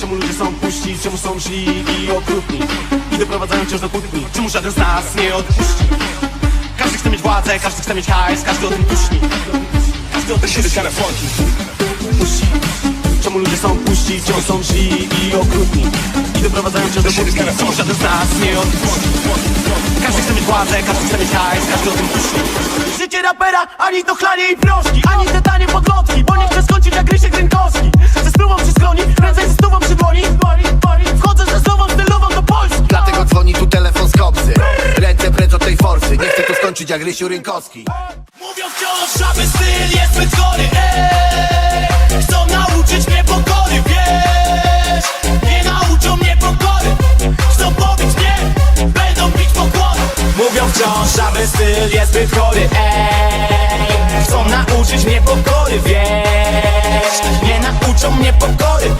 Czemu ludzie są puści, czemu są źli i okrutni? I doprowadzają wciąż do kłótni Czemu żaden z nas nie odpuści? Każdy chce mieć władzę, każdy chce mieć hajs Każdy o tym tuśni Każdy o tym Puści. Czemu ludzie są puści, czemu są źli i okrutni? I doprowadzają wciąż do kłótni Czemu żaden z nas nie odpuści? Każdy chce mieć władzę, każdy chce mieć hajs Każdy o tym tuśni Życie rapera, ani to chlanie i proszki Ani te tanie Skończyć jak Rysiu Rynkowski. Mówią wciąż, aby styl jest zbyt chory. Chcą nauczyć mnie pokory, wiesz. Nie nauczą mnie pokory. Chcą pobić mnie, będą bić pokłony. Mówią wciąż, aby styl jest zbyt chory. Chcą nauczyć mnie pokory, wiesz. Nie nauczą mnie pokory